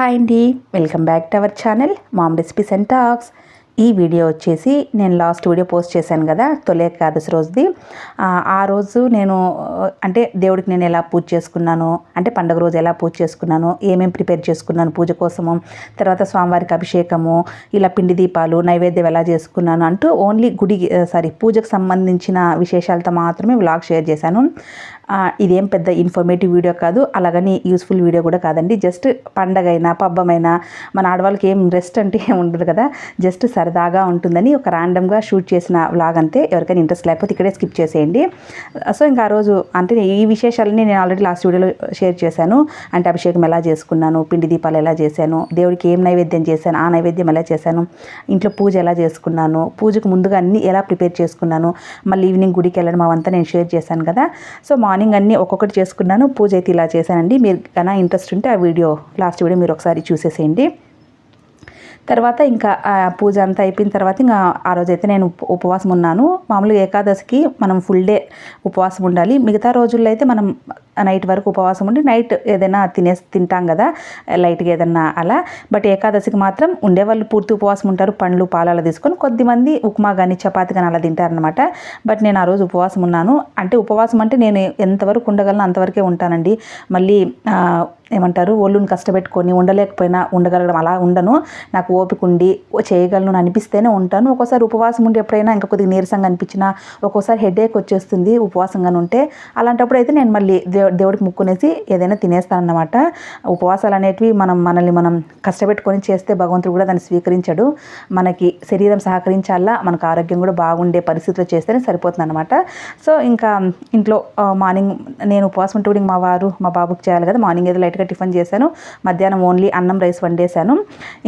Hi అండి. Welcome back to our channel mom recipes and talks. ఈ video వచ్చేసి నేను లాస్ట్ వీడియో పోస్ట్ చేశాను కదా తొలి ఏకాదశి రోజుది. ఆ, రోజు నేను అంటే దేవుడికి నేను ఎలా పూజ చేసుకున్నాను అంటే పండుగ రోజు ఎలా పూజ చేసుకున్నాను ఏమేమి ప్రిపేర్ చేసుకున్నాను పూజ కోసము తర్వాత స్వామివారికి అభిషేకము ఇలా పిండి దీపాలు నైవేద్యం ఎలా చేసుకున్నాను అంటూ ఓన్లీ గుడి సారీ పూజకు సంబంధించిన విశేషాలతో మాత్రమే వ్లాగ్ షేర్ చేశాను. ఇదేం పెద్ద ఇన్ఫర్మేటివ్ వీడియో కాదు అలాగని యూస్ఫుల్ వీడియో కూడా కాదండి. జస్ట్ పండగైనా పబ్బమైనా మన ఆడవాళ్ళకి ఏం రెస్ట్ అంటే ఏం ఉండదు కదా. జస్ట్ సరదాగా ఉంటుందని ఒక ర్యాండమ్గా షూట్ చేసిన వ్లాగ్ అంతే. ఎవరికైనా ఇంట్రెస్ట్ లేకపోతే ఇక్కడే స్కిప్ చేసేయండి. సో ఇంకా ఆ రోజు అంటే ఈ విశేషాలన్నీ నేను ఆల్రెడీ లాస్ట్ వీడియోలో షేర్ చేశాను. అంటే అభిషేకం ఎలా చేసుకున్నాను పిండి దీపాలు ఎలా చేశాను దేవుడికి ఏం నైవేద్యం చేశాను ఆ నైవేద్యం ఎలా చేశాను ఇంట్లో పూజ ఎలా చేసుకున్నాను పూజకు ముందుగా అన్ని ఎలా ప్రిపేర్ చేసుకున్నాను మళ్ళీ ఈవినింగ్ గుడికి వెళ్ళడం అవంతా నేను షేర్ చేశాను కదా. సో మార్నింగ్ అన్నీ ఒక్కొక్కటి చేసుకున్నాను. పూజ అయితే ఇలా చేశానండి. మీరు కన్నా ఇంట్రెస్ట్ ఉంటే ఆ వీడియో లాస్ట్ వీడియో మీరు ఒకసారి చూసేసేయండి. తర్వాత ఇంకా పూజ అంతా అయిపోయిన తర్వాత ఇంకా ఆ రోజైతే నేను ఉప- ఉపవాసం ఉన్నాను. మామూలుగా ఏకాదశికి మనం ఫుల్ డే ఉపవాసం ఉండాలి. మిగతా రోజుల్లో అయితే మనం నైట్ వరకు ఉపవాసం ఉండి నైట్ ఏదైనా తినేసి తింటాం కదా లైట్గా ఏదన్నా అలా. బట్ ఏకాదశికి మాత్రం ఉండేవాళ్ళు పూర్తి ఉపవాసం ఉంటారు పండ్లు పాలు అలా తీసుకొని కొద్దిమంది ఉప్మా కానీ చపాతి కానీ అలా తింటారనమాట బట్ నేను ఆ రోజు ఉపవాసం ఉన్నాను. అంటే ఉపవాసం అంటే నేను ఎంతవరకు ఉండగలను అంతవరకే ఉంటానండి. మళ్ళీ ఏమంటారు ఒళ్ళుని కష్టపెట్టుకొని ఉండలేకపోయినా ఉండగలగడం అలా ఉండను. నాకు ఓపిక ఉండి చేయగలను అనిపిస్తేనే ఉంటాను. ఒక్కోసారి ఉపవాసం ఉండి ఎప్పుడైనా ఇంకా కొద్దిగా నీరసంగా అనిపించినా ఒక్కోసారి హెడేక్ వచ్చేస్తుంది ఉపవాసంగా ఉంటే. అలాంటప్పుడు అయితే నేను మళ్ళీ దేవ దేవుడికి ముక్కునేసి ఏదైనా తినేస్తానన్నమాట. ఉపవాసాలు అనేటివి మనం మనల్ని మనం కష్టపెట్టుకొని చేస్తే భగవంతుడు కూడా దాన్ని స్వీకరించడు. మనకి శరీరం సహకరించాలా మనకు ఆరోగ్యం కూడా బాగుండే పరిస్థితిలో చేస్తేనే సరిపోతుంది అనమాట సో ఇంకా ఇంట్లో మార్నింగ్ నేను ఉపవాసం ఉంటే కూడా మా వారు మా బాబుకి చేయాలి కదా. మార్నింగ్ ఏదో లైట్గా టిఫిన్ చేశాను. మధ్యాహ్నం ఓన్లీ అన్నం రైస్ వండేశాను.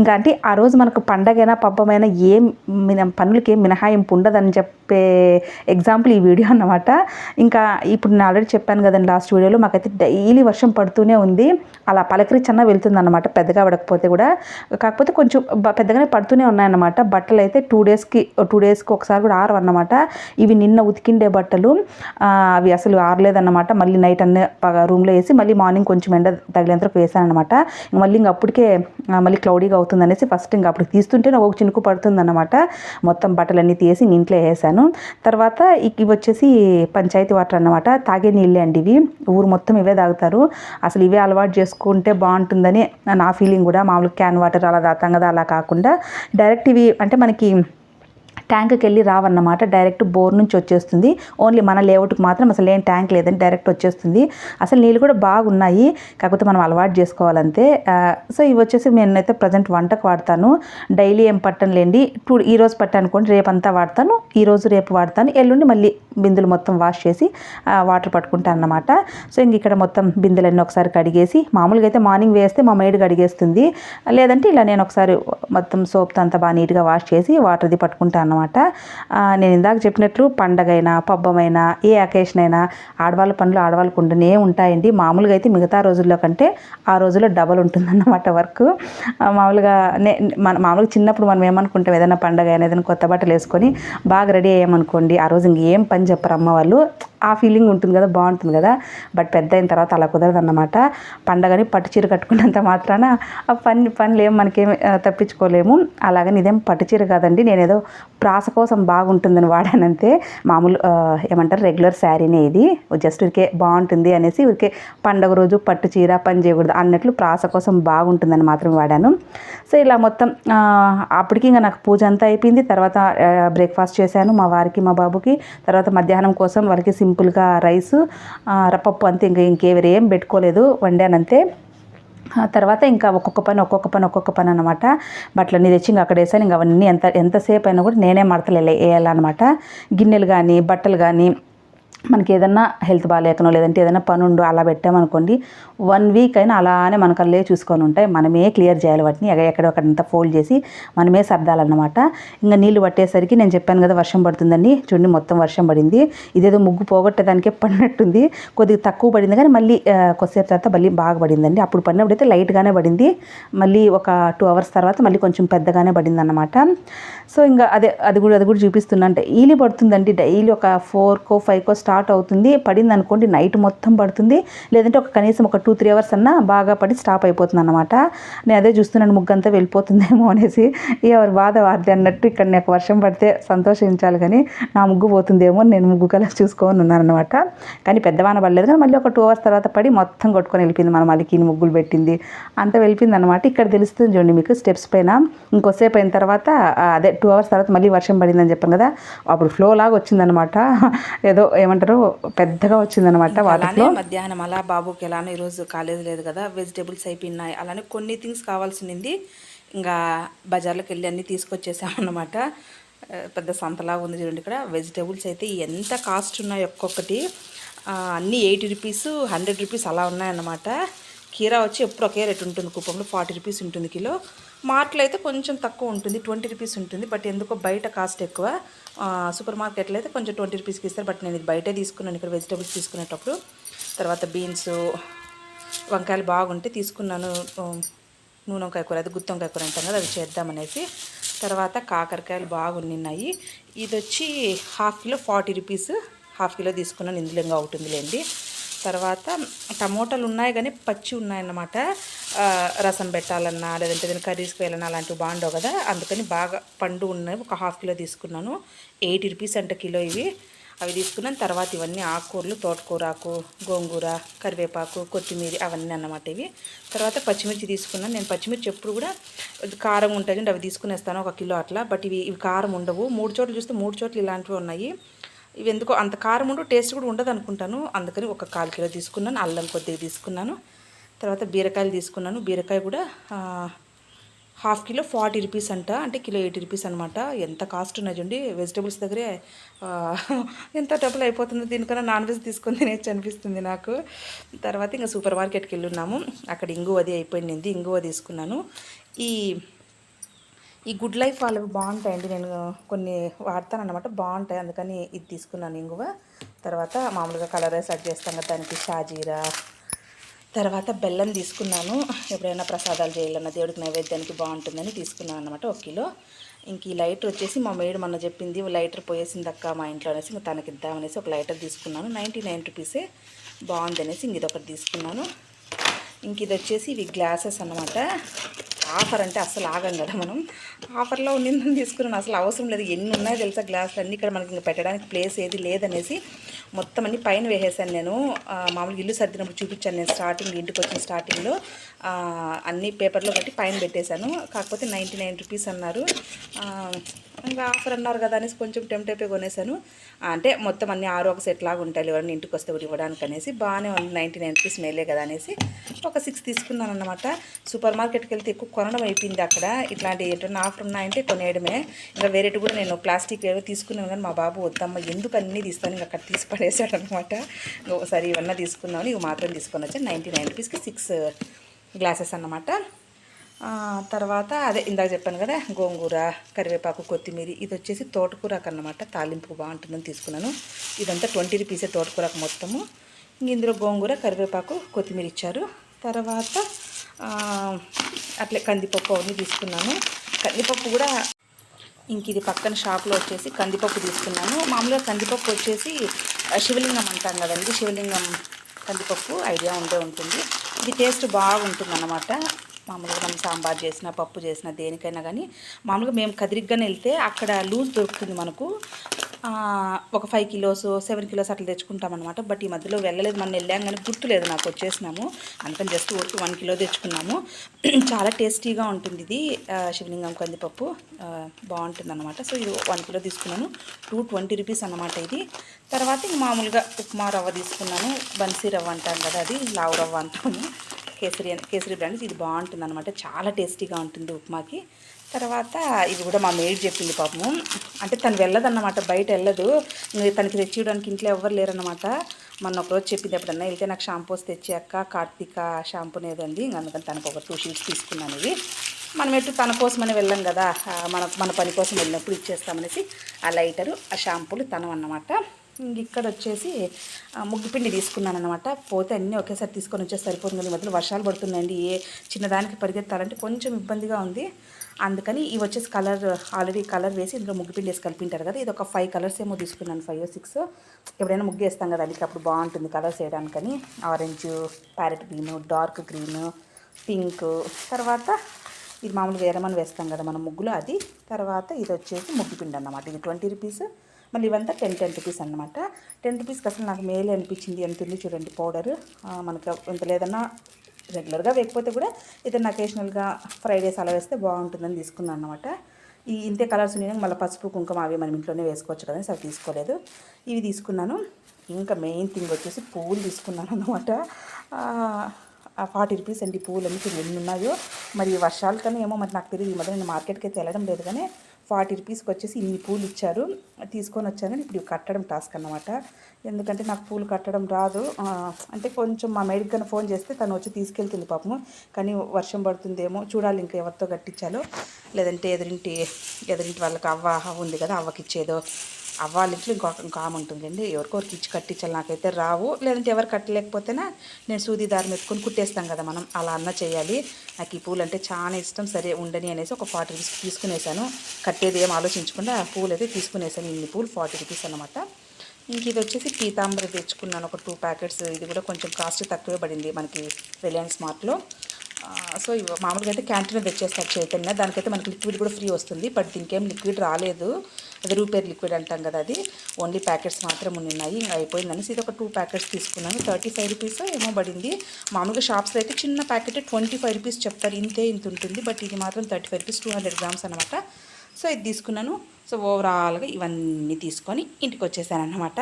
ఇంకా అంటే ఆ రోజు మనకు పండగైనా పబ్బమైనా ఏం మిన పనులకి ఏం మినహాయింపు ఉండదని చెప్పే ఎగ్జాంపుల్ ఈ వీడియో అన్నమాట. ఇంకా ఇప్పుడు నేను ఆల్రెడీ చెప్పాను కదండి లాస్ట్ వీడియోలో మాకైతే డైలీ వర్షం పడుతూనే ఉంది. అలా పలకరిచన్న వెళ్తుంది అనమాట పెద్దగా పడకపోతే కూడా. కాకపోతే కొంచెం పెద్దగానే పడుతూనే ఉన్నాయన్నమాట. బట్టలు అయితే టూ డేస్కి టూ డేస్కి ఒకసారి కూడా ఆరు అన్నమాట ఇవి నిన్న ఉతికిండే బట్టలు అవి అసలు ఆరలేదన్నమాట. మళ్ళీ నైట్ అన్నీ రూమ్లో వేసి మళ్ళీ మార్నింగ్ కొంచెం ఎండ తగిలేంతరకు వేసాను అనమాట మళ్ళీ ఇంక అప్పటికే మళ్ళీ క్లౌడీగా అవుతుంది అనేసి ఫస్ట్ ఇంకా అప్పుడు తీస్తుంటే ఒక చినుకు పడుతుంది అనమాట మొత్తం బట్టలన్నీ తీసి ఇంట్లో వేసాను. తర్వాత ఇవి వచ్చేసి పంచాయతీ వాటర్ అన్నమాట. తాగే నీళ్ళే అండి ఇవి. ఊరు మొత్తం ఇవే తాగుతారు. అసలు ఇవే అలవాటు చేసుకుంటే బాగుంటుందని నా ఫీలింగ్ కూడా. మామూలుగా క్యాన్ వాటర్ అలా తాగుతాం కదా అలా కాకుండా డైరెక్ట్ ఇవి అంటే మనకి ట్యాంక్కి వెళ్ళి రావన్నమాట. డైరెక్ట్ బోర్ నుంచి వచ్చేస్తుంది. ఓన్లీ మన లేఅవుట్కి మాత్రం అసలు ఏం ట్యాంక్ లేదని డైరెక్ట్ వచ్చేస్తుంది. అసలు నీళ్ళు కూడా బాగున్నాయి. కాకపోతే మనం అలవాటు చేసుకోవాలంతే. సో ఇవి వచ్చేసి నేనైతే ప్రజెంట్ వంటకు వాడతాను. డైలీ ఏం పట్టను లేండి టూ ఈ రోజు అనుకోండి రేపంతా వాడతాను. ఈరోజు రేపు వాడతాను. ఎల్లుండి మళ్ళీ బిందులు మొత్తం వాష్ చేసి వాటర్ పట్టుకుంటాను అన్నమాట. సో ఇంక ఇక్కడ మొత్తం బిందెలన్నీ ఒకసారి కడిగేసి మామూలుగా అయితే మార్నింగ్ వేస్తే మా మేడ్ కడిగేస్తుంది. లేదంటే ఇలా నేను ఒకసారి మొత్తం సోప్తో అంతా బాగా నీట్గా వాష్ చేసి వాటర్ది పట్టుకుంటాను అన్నమాట. అనమాట. నేను ఇందాక చెప్పినట్లు పండగైనా పబ్బమైనా ఏ అకేషన్ అయినా ఆడవాళ్ళ పనులు ఆడవాళ్ళకు ఉండనే ఉంటాయండి. మామూలుగా అయితే మిగతా రోజుల్లో కంటే ఆ రోజుల్లో డబల్ ఉంటుందన్నమాట వర్క్. మామూలుగా నే మన మామూలుగా చిన్నప్పుడు మనం ఏమనుకుంటాం ఏదైనా పండగ అయినా ఏదైనా కొత్త బట్టలు వేసుకొని బాగా రెడీ అయ్యామనుకోండి ఆ రోజు ఇంకేం పని చెప్పరు అమ్మ వాళ్ళు. ఆ ఫీలింగ్ ఉంటుంది కదా బాగుంటుంది కదా. బట్ పెద్ద అయిన తర్వాత అలా కుదరదు అన్నమాట పండగని పట్టు చీర కట్టుకున్నంత మాత్రాన ఆ పని పనులు ఏం మనకేం తప్పించుకోలేము. అలాగని ఇదేం పట్టు చీర కాదండి. నేనేదో ప్రాస కోసం బాగుంటుందని వాడానంతే. మామూలు ఏమంటారు రెగ్యులర్ శారీనే ఇది. జస్ట్ ఉరికే బాగుంటుంది అనేసి ఉరికే పండగ రోజు పట్టు చీర పని చేయకూడదు అన్నట్లు ప్రాస కోసం బాగుంటుందని మాత్రం వాడాను. సో ఇలా మొత్తం అప్పటికి ఇంకా నాకు పూజ అంతా అయిపోయింది. తర్వాత బ్రేక్ఫాస్ట్ చేశాను మా వారికి మా బాబుకి. తర్వాత మధ్యాహ్నం కోసం వాళ్ళకి సింపుల్గా రైస్ రప్పప్పు అంతే. ఇంకా ఇంకేవరు ఏం పెట్టుకోలేదు వండానంతే. తర్వాత ఇంకా ఒక్కొక్క పని ఒక్కొక్క పని ఒక్కొక్క పని అనమాట బట్టలన్నీ తెచ్చి ఇంకా అక్కడ వేసాను. ఇంకా అవన్నీ ఎంత ఎంతసేపు అయినా కూడా నేనే మడతలు వేయాలన్నమాట. గిన్నెలు కానీ బట్టలు కానీ మనకి ఏదన్నా హెల్త్ బాగాలేకనో లేదంటే ఏదైనా పని ఉండు అలా పెట్టామనుకోండి వన్ వీక్ అయినా అలానే మన కళ్ళే చూసుకొని ఉంటాయి మనమే క్లియర్ చేయాలి వాటిని. ఎక్కడ ఎక్కడొక్కడంతా ఫోల్డ్ చేసి మనమే సర్దాలన్నమాట. ఇంకా నీళ్ళు పట్టేసరికి నేను చెప్పాను కదా వర్షం పడుతుందని చూడండి మొత్తం వర్షం పడింది. ఇదేదో ముగ్గు పోగొట్టేదానికే పడినట్టుంది. కొద్దిగా తక్కువ పడింది కానీ మళ్ళీ కొద్దిసేపు తర్వాత మళ్ళీ బాగా పడిందండి. అప్పుడు పడినప్పుడు అయితే లైట్గానే పడింది. మళ్ళీ ఒక టూ అవర్స్ తర్వాత మళ్ళీ కొంచెం పెద్దగానే పడింది అనమాట సో ఇంకా అదే అది కూడా అది కూడా చూపిస్తున్నా అంటే ఈలీ పడుతుందండి. డైలీ ఒక ఫోర్కో ఫైవ్కో స్టార్ట్ స్టార్ట్ అవుతుంది. పడింది అనుకోండి నైట్ మొత్తం పడుతుంది. లేదంటే ఒక కనీసం ఒక టూ త్రీ అవర్స్ అన్నా బాగా పడి స్టాప్ అయిపోతుంది అనమాట నేను అదే చూస్తున్నాను ముగ్గంతా వెళ్ళిపోతుందేమో అనేసి. ఎవరి బాధ వారిది అన్నట్టు ఇక్కడ నాకు వర్షం పడితే సంతోషించాలి కానీ నా ముగ్గు పోతుందేమో నేను ముగ్గు కలర్ చూసుకొని ఉన్నాను అనమాట కానీ పెద్దవాన పడలేదు. కానీ మళ్ళీ ఒక టూ అవర్స్ తర్వాత పడి మొత్తం కొట్టుకొని వెళ్ళిపోయింది మన మళ్ళీ ముగ్గులు పెట్టింది. అంతా వెళ్ళిపోయింది అనమాట ఇక్కడ తెలుస్తుంది చూడండి మీకు స్టెప్స్ పైన. ఇంకోసేపు అయిన తర్వాత అదే టూ అవర్స్ తర్వాత మళ్ళీ వర్షం పడిందని చెప్పాను కదా. అప్పుడు ఫ్లో లాగా వచ్చిందనమాట ఏదో ఏమంటారు పెద్దగా వచ్చిందనమాట వాటర్ అలానే మధ్యాహ్నం అలా బాబుకి ఎలానో ఈరోజు కాలేజ్ లేదు కదా వెజిటేబుల్స్ అయిపోయినాయి అలానే కొన్ని థింగ్స్ కావాల్సింది ఇంకా బజార్లోకి వెళ్ళి అన్నీ తీసుకొచ్చేసామన్నమాట. పెద్ద సంతలాగా ఉంది చూడండి ఇక్కడ. వెజిటేబుల్స్ అయితే ఎంత కాస్ట్ ఉన్నాయి ఒక్కొక్కటి. అన్నీ ఎయిటీ రూపీస్ హండ్రెడ్ రూపీస్ అలా ఉన్నాయన్నమాట. కీరా వచ్చి ఎప్పుడు ఒకే రేట్ ఉంటుంది కుప్పంలో ఫార్టీ రూపీస్ ఉంటుంది కిలో. మార్ట్లో అయితే కొంచెం తక్కువ ఉంటుంది ట్వంటీ రూపీస్ ఉంటుంది. బట్ ఎందుకో బయట కాస్ట్ ఎక్కువ. సూపర్ మార్కెట్లో అయితే కొంచెం ట్వంటీ రూపీస్కి ఇస్తారు. బట్ నేను ఇది బయటే తీసుకున్నాను. ఇక్కడ వెజిటేబుల్స్ తీసుకునేటప్పుడు. తర్వాత బీన్స్ వంకాయలు బాగుంటే తీసుకున్నాను. నూనె వంకాయ కూర అది గుత్తి వంకాయ కూర అంటాం కదా అది చేద్దామనేసి. తర్వాత కాకరకాయలు బాగున్నాయి ఇది వచ్చి half kilo forty rupees half kilo తీసుకున్నాను. ఇందులో ఇంకా ఒకటి లేండి తర్వాత టమోటాలు ఉన్నాయి కానీ పచ్చి ఉన్నాయన్నమాట. రసం పెట్టాలన్నా లేదంటే దీని కర్రీస్కి వెళ్ళినా అలాంటివి బాగుండవు కదా. అందుకని బాగా పండు ఉన్నాయి ఒక హాఫ్ కిలో తీసుకున్నాను. ఎయిటీ రూపీస్ అంట కిలో ఇవి. అవి తీసుకున్నాను. తర్వాత ఇవన్నీ ఆకుకూరలు తోటకూరాకు గోంగూర కరివేపాకు కొత్తిమీర అవన్నీ అన్నమాట ఇవి. తర్వాత పచ్చిమిర్చి తీసుకున్నాను. నేను పచ్చిమిర్చి ఎప్పుడు కూడా కారం ఉంటుంది అవి తీసుకునేస్తాను ఒక కిలో అట్లా. బట్ ఇవి ఇవి కారం ఉండవు. మూడు చోట్ల చూస్తే మూడు చోట్ల ఇలాంటివి ఉన్నాయి. ఇవి ఎందుకో అంత కారం ఉండు టేస్ట్ కూడా ఉండదు అనుకుంటాను అందుకని ఒక కాలు కిలో తీసుకున్నాను అల్లం కొద్దిగా తీసుకున్నాను. తర్వాత బీరకాయలు తీసుకున్నాను. బీరకాయ కూడా హాఫ్ కిలో ఫార్టీ రూపీస్ అంట అంటే కిలో ఎయిటీ రూపీస్ అనమాట ఎంత కాస్ట్ ఉన్నాయి చూడండి వెజిటేబుల్స్ దగ్గరే ఎంత డబ్బులు అయిపోతుందో దీనికన్నా నాన్ వెజ్ తీసుకొని తినేచ్చు అనిపిస్తుంది నాకు. తర్వాత ఇంకా సూపర్ మార్కెట్కి వెళ్ళి ఉన్నాము అక్కడ ఇంగువ అది అయిపోయింది ఇంగువ తీసుకున్నాను. ఈ ఈ గుడ్ లైఫ్ వాళ్ళవి బాగుంటాయండి. నేను కొన్ని వాడతాను అనమాట బాగుంటాయి. అందుకని ఇది తీసుకున్నాను ఇంగువ. తర్వాత మామూలుగా కలర్ సెట్ చేస్తాం కదా దానికి షాజీరా. తర్వాత బెల్లం తీసుకున్నాను. ఎప్పుడైనా ప్రసాదాలు చేయాలన్నా దేవుడికి నైవేద్యానికి బాగుంటుందని తీసుకున్నాను అనమాట ఒక కిలో. ఇంక ఈ లైటర్ వచ్చేసి మా మేడు మొన్న చెప్పింది లైటర్ పోయేసింది అక్క మా ఇంట్లో అనేసి ఇంకా తనకి ఇద్దామనేసి ఒక లైటర్ తీసుకున్నాను. నైంటీ నైన్ రూపీసే బాగుంది అనేసి ఇంక ఇది ఒకటి తీసుకున్నాను. ఇంక ఇది వచ్చేసి ఇవి గ్లాసెస్ అన్నమాట. ఆఫర్ అంటే అసలు ఆగం కదా మనం. ఆఫర్లో ఉండిందని తీసుకున్నాను. అసలు అవసరం లేదు. ఎన్ని ఉన్నాయో తెలుసా గ్లాసులు అన్నీ ఇక్కడ మనకి ఇంకా పెట్టడానికి ప్లేస్ ఏది లేదనేసి మొత్తం అన్ని పైన వేసేసాను నేను. మామూలుగా ఇల్లు సర్దినప్పుడు చూపించాను నేను స్టార్టింగ్ ఇంటికి వచ్చిన స్టార్టింగ్లో అన్ని పేపర్లో కట్టి పైన పెట్టేశాను. కాకపోతే నైంటీ నైన్ రూపీస్ అన్నారు ఇంకా ఆఫర్ అన్నారు కదా అనేసి కొంచెం టెంప్ట్ అయిపోయి కొనేసాను అంటే మొత్తం అన్ని ఆరు ఒక సెట్ లాగా ఉంటాయి. ఎవరైనా ఇంటికి వస్తే కూడా ఇవ్వడానికి అనేసి బాగానే ఉంది. నైంటీ నైన్ రూపీస్ మేలే కదా అనేసి ఒక సిక్స్ తీసుకున్నాను అనమాట సూపర్ మార్కెట్కి వెళ్తే ఎక్కువ కొనడం అయిపోయింది అక్కడ. ఇట్లాంటి ఏంటన్నా ఆఫర్ ఉన్నాయంటే కొనేయడమే. ఇంకా వేరేటి కూడా నేను ప్లాస్టిక్ ఏవో తీసుకున్నాను కానీ మా బాబు వద్దమ్మ ఎందుకు అన్నీ తీస్తాను ఇంకా అక్కడ తీసి పడేశాడు అనమాట ఒకసారి ఇవన్నీ తీసుకున్నాను ఇవి మాత్రం తీసుకొని వచ్చాను. నైంటీ నైన్ రూపీస్కి సిక్స్ గ్లాసెస్ అన్నమాట. తర్వాత అదే ఇందాక చెప్పాను కదా గోంగూర కరివేపాకు కొత్తిమీర ఇది వచ్చేసి తోటకూరకు అన్నమాట. తాలింపు బాగుంటుందని తీసుకున్నాను. ఇదంతా ట్వంటీ రూపీసే తోటకూరకు మొత్తము. ఇందులో గోంగూర కరివేపాకు కొత్తిమీర ఇచ్చారు. తర్వాత అట్లే కందిపప్పు అవన్నీ తీసుకున్నాను. కందిపప్పు కూడా ఇంక ఇది పక్కన షాప్లో వచ్చేసి కందిపప్పు తీసుకున్నాను. మామూలుగా కందిపప్పు వచ్చేసి శివలింగం అంటాం కదండి శివలింగం కందిపప్పు ఐడియా ఉండే ఉంటుంది. ఇది టేస్ట్ బాగుంటుంది అన్నమాట మామూలుగా మనం సాంబార్ చేసిన పప్పు చేసిన దేనికైనా కానీ మామూలుగా మేము కదిరిగ్గానే వెళ్తే అక్కడ లూజ్ దొరుకుతుంది మనకు. ఒక ఫైవ్ కిలోస్ సెవెన్ కిలోస్ అట్లా తెచ్చుకుంటాం అనమాట బట్ ఈ మధ్యలో వెళ్ళలేదు మనం వెళ్ళాం కానీ గుర్తులేదు నాకు వచ్చేసినాము. అందుకని జస్ట్ ఊరికి వన్ కిలో తెచ్చుకున్నాము. చాలా టేస్టీగా ఉంటుంది ఇది శివలింగం కందిపప్పు. బాగుంటుంది అనమాట సో ఇది వన్ కిలో తీసుకున్నాను. టూ ట్వంటీ రూపీస్ అనమాట ఇది. తర్వాత ఇంక మామూలుగా ఉప్మా రవ్వ తీసుకున్నాను. బన్సీ రవ్వ అంటాం కదా అది లావు రవ్వ అంటాము. కేసరి కేసరి బ్రాండ్ ఇది బాగుంటుంది అనమాట చాలా టేస్టీగా ఉంటుంది ఉప్మాకి. తర్వాత ఇది కూడా మా మేడ్ చెప్పింది పాపము. అంటే తను వెళ్ళదన్నమాట బయట వెళ్ళదు. తనకి తెచ్చి ఇవ్వడానికి ఇంట్లో ఎవ్వరు లేరన్నమాట. మొన్న ఒకరోజు చెప్పింది ఎప్పుడన్నా వెళ్తే నాకు షాంపూస్ తెచ్చాక కార్తీక షాంపూ అనేదండి అందుకని తనకు ఒక టూ షీట్స్ తీసుకున్నాను ఇవి మనం ఎటు తన కోసమని వెళ్ళాం కదా మన మన పని కోసం వెళ్ళినప్పుడు ఇచ్చేస్తామనేసి ఆ లైటరు ఆ షాంపూలు తనం అన్నమాట ఇంక ఇక్కడ వచ్చేసి ముగ్గుపిండి ముగ్గు పిండి తీసుకున్నాను అనమాట పోతే అన్నీ ఒకేసారి తీసుకొని వచ్చేసి సరిపోతుంది మధ్యలో వర్షాలు పడుతున్నాయండి ఏ చిన్నదానికి పరిగెత్తాలంటే కొంచెం ఇబ్బందిగా ఉంది. అందుకని ఇవి వచ్చేసి కలర్ ఆల్రెడీ కలర్ వేసి ఇందులో ముగ్గుపిండి వేసి కలిపింటారు కదా. ఇది ఒక ఫైవ్ కలర్స్ ఏమో తీసుకున్నాను ఫైవ్ సిక్స్. ఎప్పుడైనా ముగ్గు వేస్తాం కదా అందుకే అప్పుడు బాగుంటుంది colours వేయడానికని. Orange parrot green dark green pink. తర్వాత ఇది మామూలుగా ఎర్రమని వేస్తాం కదా మనం ముగ్గులో అది. తర్వాత ఇది వచ్చేసి ముగ్గు పిండి అన్నమాట. ఇది ట్వంటీ రూపీస్. మళ్ళీ ఇవంతా టెన్ టెన్ రూపీస్ అనమాట టెన్ రూపీస్కి అసలు నాకు మేలే అనిపించింది ఎంత ఉంది చూడండి పౌడర్. మనకు ఎంత లేదన్నా రెగ్యులర్గా వేయకపోతే కూడా ఇతను అకేషనల్గా ఫ్రైడేస్ అలా వేస్తే బాగుంటుందని తీసుకున్నాను అనమాట ఈ ఇంతే కలర్స్ ఉన్నాయి. మళ్ళీ పసుపు కుంకుమ అవి మనం ఇంట్లోనే వేసుకోవచ్చు కదా సో అవి తీసుకోలేదు. ఇవి తీసుకున్నాను. ఇంకా మెయిన్ థింగ్ వచ్చేసి పువ్వులు తీసుకున్నాను అనమాట ఫార్టీ రూపీస్ అండి పువ్వులు అన్నీ ఎన్ని ఉన్నాయో. మరి వర్షాలు కానీ ఏమో మరి నాకు తెలియదు ఈ మధ్య నేను మార్కెట్కి అయితే వెళ్ళడం లేదు కానీ ఫార్టీ రూపీస్కి వచ్చేసి ఇన్ని పూలు ఇచ్చారు. తీసుకొని వచ్చాను. ఇప్పుడు ఇవి కట్టడం టాస్క్ అన్నమాట. ఎందుకంటే నాకు పూలు కట్టడం రాదు. అంటే కొంచెం మా మేడికి కన్నా ఫోన్ చేస్తే తను వచ్చి తీసుకెళ్తుంది పాపము. కానీ వర్షం పడుతుందేమో. చూడాలి ఇంకా ఎవరితో కట్టించాలో. లేదంటే ఎదురింటి ఎదురింటి వాళ్ళకి అవ్వ ఉంది కదా అవ్వకిచ్చేదో ఇచ్చేదో అవ్వాలి ఇంట్లో ఉంటుందండి. ఎవరికొరికి ఇచ్చి కట్టించాలి. నాకైతే రావు. లేదంటే ఎవరు కట్టలేకపోతేనా నేను సూది దారం ఎత్తుకొని కుట్టేస్తాం కదా మనం. అలా అన్న చేయాలి. నాకు ఈ పూలు అంటే చాలా ఇష్టం. సరే ఉండని అనేసి ఒక ఫార్టీ రూపీస్ తీసుకునేసాను. కట్టేది ఏం ఆలోచించకుండా ఆ పూలు అయితే తీసుకునేసాను. ఇన్ని పూలు ఫార్టీ రూపీస్ అనమాట ఇంక ఇది వచ్చేసి పీతాంబరి తెచ్చుకున్నాను. ఒక టూ ప్యాకెట్స్. ఇది కూడా కొంచెం కాస్ట్ తక్కువే పడింది మనకి రిలయన్స్ మార్ట్లో. సో మామూలుగా అయితే క్యాంటీన్ తెచ్చేస్తారు చైతన్య. దానికైతే మనకి లిక్విడ్ కూడా ఫ్రీ వస్తుంది. బట్ దీనికి ఏం లిక్విడ్ రాలేదు. అది రూపేర్ లిక్విడ్ అంటాం కదా అది. ఓన్లీ ప్యాకెట్స్ మాత్రం ఉన్నాయి. ఇంకా అయిపోయిందని. ఇది ఒక టూ ప్యాకెట్స్ తీసుకున్నాను. థర్టీ ఫైవ్ రూపీస్ ఏమో పడింది. మామూలుగా షాప్స్లో అయితే చిన్న ప్యాకెట్ ట్వంటీ ఫైవ్ రూపీస్ చెప్తారు. ఇంతే ఇంత ఉంటుంది. బట్ ఇది మాత్రం thirty five rupees two hundred grams అనమాట సో ఇది తీసుకున్నాను. సో ఓవరాల్గా ఇవన్నీ తీసుకొని ఇంటికి వచ్చేసాను అనమాట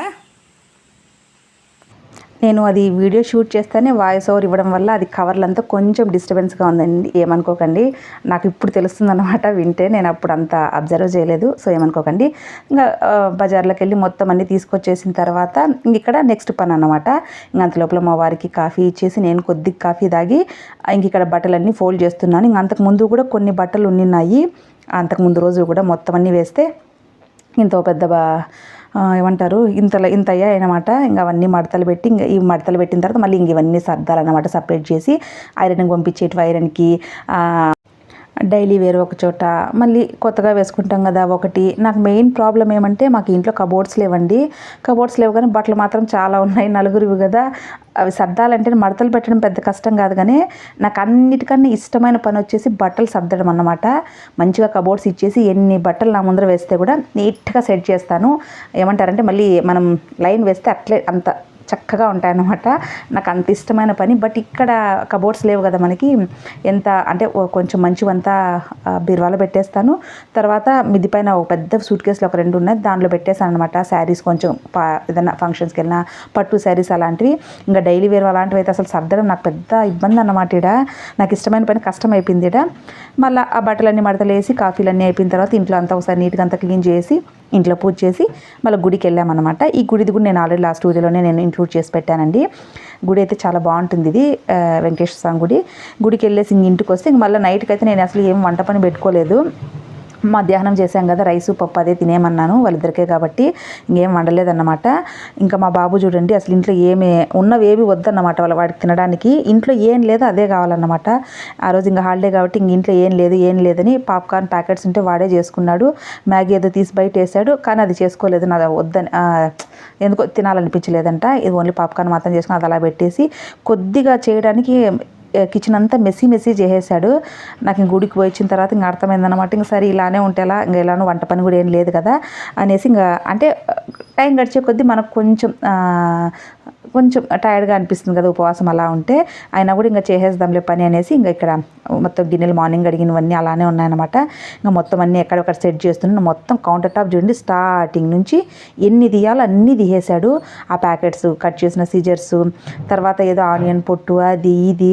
నేను అది వీడియో షూట్ చేస్తేనే వాయిస్ ఓవర్ ఇవ్వడం వల్ల అది కవర్లంతా కొంచెం డిస్టర్బెన్స్గా ఉందండి. ఏమనుకోకండి. నాకు ఇప్పుడు తెలుస్తుంది అనమాట వింటే. నేను అప్పుడు అంత అబ్జర్వ్ చేయలేదు. సో ఏమనుకోకండి. ఇంకా బజార్లోకి వెళ్ళి మొత్తం అన్నీ తీసుకొచ్చేసిన తర్వాత ఇంక ఇక్కడ నెక్స్ట్ పని అనమాట ఇంక అంత లోపల మా వారికి కాఫీ ఇచ్చేసి నేను కొద్దిగా కాఫీ తాగి ఇంక ఇక్కడ బట్టలన్నీ ఫోల్డ్ చేస్తున్నాను. ఇంక అంతకు ముందు కూడా కొన్ని బట్టలు ఉన్నాయి అంతకుముందు రోజు కూడా మొత్తం అన్నీ వేస్తే ఇంత పెద్ద బా ఏమంటారు ఇంతలో ఇంత అయ్యాయి అనమాట ఇంకా అవన్నీ మడతలు పెట్టి ఇంకా ఈ మడతలు పెట్టిన తర్వాత మళ్ళీ ఇంక ఇవన్నీ సర్దాలన్నమాట సపరేట్ చేసి ఐరన్కి పంపించేటి ఐరన్కి డైలీ వేరు ఒక చోట. మళ్ళీ కొత్తగా వేసుకుంటాం కదా ఒకటి. నాకు మెయిన్ ప్రాబ్లం ఏమంటే మాకు ఇంట్లో కబోర్డ్స్ లేవండి. కబోర్డ్స్ లేవు కానీ బట్టలు మాత్రం చాలా ఉన్నాయి. నలుగురివి కదా. అవి సర్దాలంటే మడతలు పెట్టడం పెద్ద కష్టం కాదు కానీ నాకు అన్నిటికన్నా ఇష్టమైన పని వచ్చేసి బట్టలు సర్దడం అన్నమాట. మంచిగా కబోర్డ్స్ ఇచ్చేసి ఎన్ని బట్టలు నా ముందర వేస్తే కూడా నీట్గా సెట్ చేస్తాను. ఏమంటారంటే మళ్ళీ మనం లైన్ వేస్తే అట్లే అంత చక్కగా ఉంటాయన్నమాట. నాకు అంత ఇష్టమైన పని. బట్ ఇక్కడ కబోర్డ్స్ లేవు కదా మనకి. ఎంత అంటే కొంచెం మంచివంతా బీరువాలో పెట్టేస్తాను. తర్వాత మిద్ది పైన ఒక పెద్ద సూట్ కేసులు ఒక రెండు ఉన్నాయి. దాంట్లో పెట్టేస్తాను అనమాట శారీస్ కొంచెం పా ఏదైనా ఫంక్షన్స్కి వెళ్ళినా పట్టు శారీస్ అలాంటివి. ఇంకా డైలీ వేర్ అలాంటివి అయితే అసలు సర్దడం నాకు పెద్ద ఇబ్బంది అన్నమాట ఇడ నాకు ఇష్టమైన పని కష్టం అయిపోయింది ఇడ మళ్ళీ ఆ బట్టలన్నీ మడతలేసి కాఫీలన్నీ అయిపోయిన తర్వాత ఇంట్లో అంతా ఒకసారి నీట్గా అంతా క్లీన్ చేసి ఇంట్లో పూజ చేసి మళ్ళీ గుడికి వెళ్ళామన్నమాట. ఈ గుడిది కూడా నేను ఆల్రెడీ లాస్ట్ వీడియోలోనే నేను ఇంక్లూడ్ చేసి పెట్టానండి. గుడి అయితే చాలా బాగుంటుంది ఇది వెంకటేశ్వర స్వామి గుడి. గుడికి వెళ్ళేసి ఇంటికి వస్తే ఇంక మళ్ళీ నైట్కి అయితే నేను అసలు ఏం వంట పని పెట్టుకోలేదు. మధ్యాహ్నం చేశాం కదా రైసు పప్పు అదే తినేమన్నాను వాళ్ళిద్దరికే కాబట్టి ఇంకేం వండలేదన్నమాట. ఇంకా మా బాబు చూడండి అసలు ఇంట్లో ఏమి ఉన్నవి వద్దన్నమాట వాళ్ళ వాడికి తినడానికి. ఇంట్లో ఏం లేదు అదే కావాలన్నమాట. ఆ రోజు ఇంకా హాలిడే కాబట్టి ఇంక ఇంట్లో ఏం లేదు ఏం లేదని పాప్కార్న్ ప్యాకెట్స్ ఉంటే వాడే చేసుకున్నాడు. మ్యాగీ ఏదో తీసి బయట వేసాడు కానీ అది చేసుకోలేదు నా వద్దని ఎందుకో తినాలనిపించలేదంట. ఇది ఓన్లీ పాప్కార్న్ మాత్రం చేసుకుని అది అలా పెట్టేసి కొద్దిగా చేయడానికి కిచెన్ అంతా మెస్సీ మెస్సీ చేసేసాడు. నాకు ఇంక గుడికి పోయి వచ్చిన తర్వాత ఇంకా అర్థమైందనమాట ఇంక సరే ఇలానే ఉంటేలా ఇంకా ఇలానో వంట పని కూడా ఏం లేదు కదా అనేసి ఇంకా అంటే టైం గడిచే కొద్దీ మనకు కొంచెం కొంచెం టైర్డ్గా అనిపిస్తుంది కదా ఉపవాసం అలా ఉంటే. అయినా కూడా ఇంకా చేసేద్దాంలే పని అనేసి ఇంకా ఇక్కడ మొత్తం గిన్నెలు మార్నింగ్ అడిగినవన్నీ అలానే ఉన్నాయన్నమాట. ఇంకా మొత్తం అన్నీ ఎక్కడొక్కడ సెట్ చేస్తున్నాను. మొత్తం కౌంటర్ టాప్ చూడండి స్టార్టింగ్ నుంచి ఎన్ని తీయాలో అన్నీ తీసేశాడు ఆ ప్యాకెట్స్ కట్ చేసిన సీజర్స్ తర్వాత ఏదో ఆనియన్ పొట్టు అది ఇది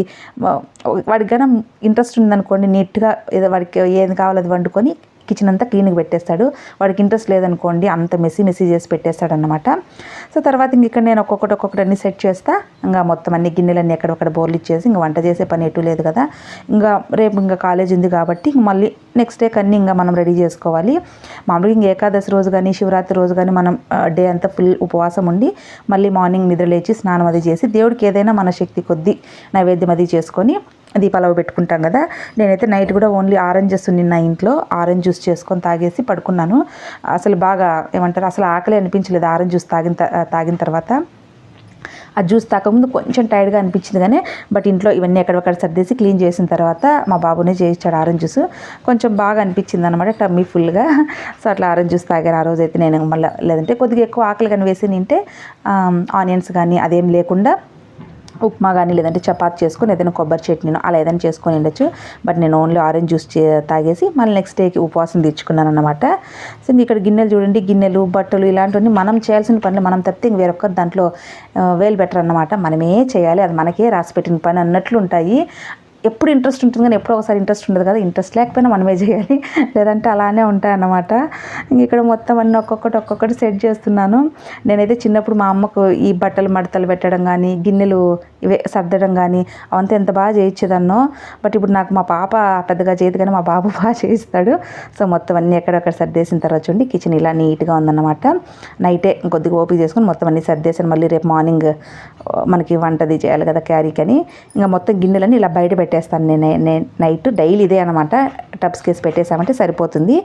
వాడికి కన్నా ఇంట్రెస్ట్ ఉందనుకోండి నీట్గా ఏదో వాడికి ఏది కావాలో అది వండుకొని కిచెన్ అంతా క్లీన్గా పెట్టేస్తాడు. వాడికి ఇంట్రెస్ట్ లేదనుకోండి అంత మెస్సీ మెస్సీ చేసి పెట్టేస్తాడు అనమాట సో తర్వాత ఇంక ఇక్కడ నేను ఒక్కొక్కటి ఒక్కొక్కటి అన్ని సెట్ చేస్తా. ఇంకా మొత్తం అన్ని గిన్నెలన్నీ ఎక్కడొక్కడ బోర్లు ఇచ్చేసి ఇంకా వంట చేసే పని ఎటు లేదు కదా. ఇంకా రేపు ఇంకా కాలేజ్ ఉంది కాబట్టి ఇంక మళ్ళీ నెక్స్ట్ డే కన్నీ ఇంకా మనం రెడీ చేసుకోవాలి. మామూలుగా ఇంక ఏకాదశి రోజు కానీ శివరాత్రి రోజు కానీ మనం డే అంతా ఫుల్ ఉపవాసం ఉండి మళ్ళీ మార్నింగ్ నిద్రలేచి స్నానం అది చేసి దేవుడికి ఏదైనా మన శక్తి కొద్దీ నైవేద్యం అది చేసుకొని దీపాలు పెట్టుకుంటాం కదా. నేనైతే నైట్ కూడా ఓన్లీ ఆరెంజెస్ ఉంది నిన్న ఇంట్లో ఆరెంజ్ జ్యూస్ చేసుకొని తాగేసి పడుకున్నాను. అసలు బాగా ఏమంటారు అసలు ఆకలి అనిపించలేదు ఆరెంజ్ జ్యూస్ తాగిన త- తాగిన తర్వాత. ఆ జ్యూస్ తాకముందు కొంచెం టైర్డ్గా అనిపించింది కానీ బట్ ఇంట్లో ఇవన్నీ ఎక్కడొక్కడ సర్దేసి క్లీన్ చేసిన తర్వాత మా బాబునే చేయించాడు ఆరెంజ్ జ్యూస్. కొంచెం బాగా అనిపించింది అనమాట టమ్మీ ఫుల్గా. సో అట్లా ఆరెంజ్ జ్యూస్ తాగాను ఆ రోజు అయితే నేను మళ్ళీ. లేదంటే కొద్దిగా ఎక్కువ ఆకలి కానీ వేసి తింటే ఆనియన్స్ కానీ అదేం లేకుండా ఉప్మా కానీ లేదంటే చపాతి చేసుకొని ఏదైనా కొబ్బరి చట్నీనో అలా ఏదైనా చేసుకొని ఉండొచ్చు. బట్ నేను ఓన్లీ ఆరెంజ్ జ్యూస్ తాగేసి మళ్ళీ నెక్స్ట్ డేకి ఉపవాసం తీర్చుకున్నాను అనమాట సో ఇంక ఇక్కడ గిన్నెలు చూడండి గిన్నెలు బట్టలు ఇలాంటివన్నీ మనం చేయాల్సిన పనులు మనం తప్పితే ఇంక వేరొక్కరు దాంట్లో వేలు బెటర్ అనమాట మనమే చేయాలి అది మనకే రాసి పెట్టిన పని అన్నట్లు ఉంటాయి. ఎప్పుడు ఇంట్రెస్ట్ ఉంటుంది కానీ ఎప్పుడో ఒకసారి ఇంట్రెస్ట్ ఉండదు కదా ఇంట్రెస్ట్ లేకపోయినా మనమే చేయాలి. లేదంటే అలానే ఉంటాయన్నమాట. ఇంక ఇక్కడ మొత్తం అన్నీ ఒక్కొక్కటి ఒక్కొక్కటి సెట్ చేస్తున్నాను. నేనైతే చిన్నప్పుడు మా అమ్మకు ఈ బట్టలు మడతలు పెట్టడం కానీ గిన్నెలు ఇవే సర్దడం కానీ అవంతా ఎంత బాగా చేయించేదాన్నో బట్ ఇప్పుడు నాకు మా పాప పెద్దగా చేయదు కానీ మా బాబు బాగా చేయిస్తాడు. సో మొత్తం అన్నీ ఎక్కడక్కడ సర్దేసిన తర్వాత చూడండి కిచెన్ ఇలా నీట్గా ఉందన్నమాట. నైటే కొద్దిగా ఓపిక చేసుకొని మొత్తం అన్నీ సర్దేసాను మళ్ళీ రేపు మార్నింగ్ మనకి వంటది చేయాలి కదా క్యారీకి అని ఇంకా మొత్తం గిన్నెలన్నీ ఇలా బయట పెట్టేస్తాను. నేను నైట్ డైలీ ఇదే అనమాట టబ్స్ కేసి పెట్టేసామంటే సరిపోతుంది.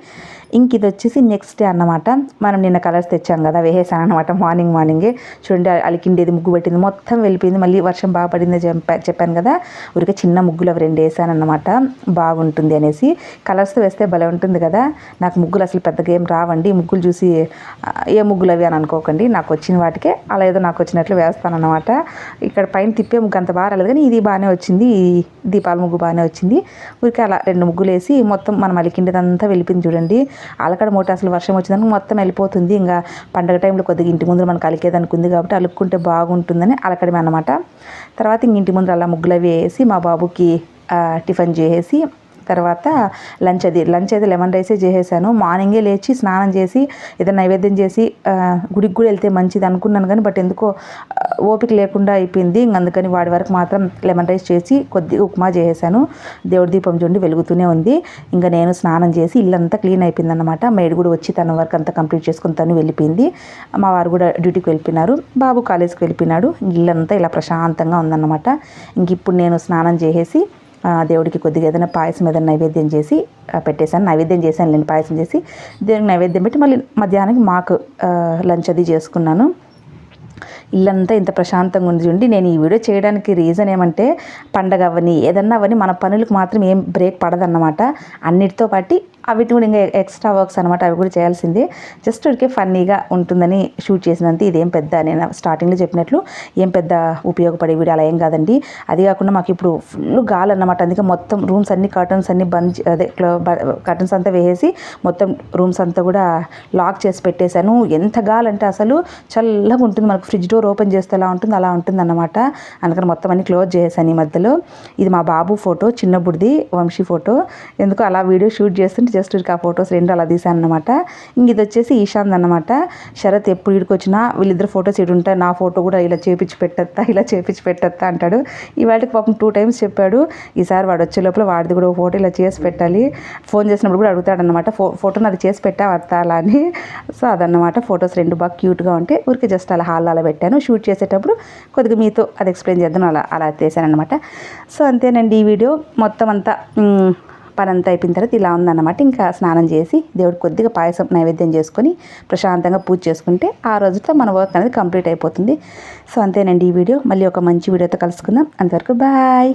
ఇంక ఇది వచ్చేసి నెక్స్ట్ డే అన్నమాట. మనం నిన్న కలర్స్ తెచ్చాం కదా వేసేసాను అనమాట మార్నింగ్ మార్నింగే చూడండి అలికిండేది ముగ్గు పెట్టింది. మొత్తం వెళ్ళిపోయింది. మళ్ళీ వర్షం బాగా పడింది చెప్పాను కదా. ఊరికే చిన్న ముగ్గులు అవి రెండు వేసాను అనమాట బాగుంటుంది అనేసి. కలర్స్తో వేస్తే భలే ఉంటుంది కదా. నాకు ముగ్గులు అసలు పెద్దగా ఏం రావండి. ముగ్గులు చూసి ఏ ముగ్గులు అవి అని అనుకోకండి. నాకు వచ్చిన వాటికే అలా ఏదో నాకు వచ్చినట్లు వేస్తాను అనమాట ఇక్కడ పైన తిప్పే ముగ్గు అంత బాగా రాలేదు కానీ ఇది బాగానే వచ్చింది. ఈ దీపాల ముగ్గు బాగానే వచ్చింది. ఊరికే అలా రెండు ముగ్గులు వేసి మొత్తం మనం అలికిండేదంతా వెళ్ళిపోయింది చూడండి. అలకడ మూట అసలు వర్షం వచ్చిందని మొత్తం వెళ్ళిపోతుంది. ఇంకా పండగ టైంలో కొద్దిగా ఇంటి ముందు మనకు అలికేదానికి ఉంది కాబట్టి అలుక్కుంటే బాగుంటుందని అలకడమే అనమాట తర్వాత ఇంక ఇంటి ముందు అలా ముగ్గులు అవి వేసి మా బాబుకి టిఫిన్ చేసి తర్వాత లంచ్ అది లంచ్ అయితే లెమన్ రైసే చేసేసాను. మార్నింగే లేచి స్నానం చేసి ఏదైనా నైవేద్యం చేసి గుడికి కూడా వెళ్తే మంచిది అనుకున్నాను కానీ బట్ ఎందుకో ఓపిక లేకుండా అయిపోయింది. ఇంక అందుకని వాడి వరకు మాత్రం లెమన్ రైస్ చేసి కొద్దిగా ఉప్మా చేసేసాను. దేవుడి దీపం చూడండి వెలుగుతూనే ఉంది. ఇంకా నేను స్నానం చేసి ఇల్లంతా క్లీన్ అయిపోయింది అనమాట మేడ్ కూడా వచ్చి తన వర్క్ అంతా కంప్లీట్ చేసుకుని తను వెళ్ళిపోయింది. మా వారు కూడా డ్యూటీకి వెళ్ళిపోయినారు. బాబు కాలేజ్కి వెళ్ళిపోయినాడు. ఇల్లంతా ఇలా ప్రశాంతంగా ఉందన్నమాట. ఇంక ఇప్పుడు నేను స్నానం చేసేసి దేవుడికి కొద్దిగా ఏదైనా పాయసం ఏదైనా నైవేద్యం చేసి పెట్టేశాను. నైవేద్యం చేశాను నేను పాయసం చేసి దేవునికి నైవేద్యం పెట్టి మళ్ళీ మధ్యాహ్నానికి మాకు లంచ్ అది చేసుకున్నాను. ఇల్లంతా ఇంత ప్రశాంతంగా ఉంది ఉండి నేను ఈ వీడియో చేయడానికి రీజన్ ఏమంటే పండగ అవని ఏదన్నా అవని మన పనులకు మాత్రం ఏం బ్రేక్ పడదన్నమాట. అన్నిటితో పాటు అవి కూడా ఇంకా ఎక్స్ట్రా వర్క్స్ అనమాట అవి కూడా చేయాల్సిందే. జస్ట్ ఉడికే ఫన్నీగా ఉంటుందని షూట్ చేసినంత ఇదేం పెద్ద నేను స్టార్టింగ్లో చెప్పినట్లు ఏం పెద్ద ఉపయోగపడే వీడియో అలా ఏం కాదండి. అది కాకుండా మాకు ఇప్పుడు ఫుల్ గాలి అనమాట అందుకే మొత్తం రూమ్స్ అన్ని కర్టన్స్ అన్ని బంద్ అదే కర్టన్స్ అంతా వేసేసి మొత్తం రూమ్స్ అంతా కూడా లాక్ చేసి పెట్టేశాను. ఎంత గాలి అంటే అసలు చల్లగా ఉంటుంది. మనకు ఫ్రిడ్జ్ డోర్ ఓపెన్ చేస్తే ఎలా ఉంటుంది అలా ఉంటుంది అన్నమాట. అందుకని మొత్తం అన్ని క్లోజ్ చేశాను ఈ మధ్యలో. ఇది మా బాబు ఫోటో చిన్నప్పుడుది వంశీ ఫోటో. ఎందుకు అలా వీడియో షూట్ చేస్తుంటే జస్ట్ ఆ ఫొటోస్ రెండు అలా తీసాను అనమాట ఇంక ఇది వచ్చేసి ఈశాంత్ అనమాట శరత్ ఎప్పుడు ఇడికి వచ్చినా వీళ్ళిద్దరు ఫొటోస్ ఇటు ఉంటాయి నా ఫోటో కూడా ఇలా చేపించి పెట్టేస్తా ఇలా చేపించి పెట్టేస్తా అంటాడు. ఇవాళకి పాపం టూ టైమ్స్ చెప్పాడు. ఈసారి వాడు వచ్చే లోపల వాడిది కూడా ఫోటో ఇలా చేసి పెట్టాలి. ఫోన్ చేసినప్పుడు కూడా అడుగుతాడనమాట ఫో ఫోటోని అది చేసి పెట్టా వస్తా అలా అని. సో అదనమాట ఫొటోస్ రెండు బాగా క్యూట్గా ఉంటే ఊరికి జస్ట్ అలా హాల్ అలా పెట్టాను. షూట్ చేసేటప్పుడు కొద్దిగా మీతో అది ఎక్స్ప్లెయిన్ చేద్దాం అలా అలా చేశాను అనమాట సో అంతేనండి ఈ వీడియో. మొత్తం అంతా పనంతా అయిపోయిన తర్వాత ఇలా ఉందన్నమాట. ఇంకా స్నానం చేసి దేవుడు కొద్దిగా పాయసం నైవేద్యం చేసుకొని ప్రశాంతంగా పూజ చేసుకుంటే ఆ రోజుతో మన వర్క్ అనేది కంప్లీట్ అయిపోతుంది. సో అంతేనండి ఈ వీడియో. మళ్ళీ ఒక మంచి వీడియోతో కలుసుకుందాం. అంతవరకు బాయ్!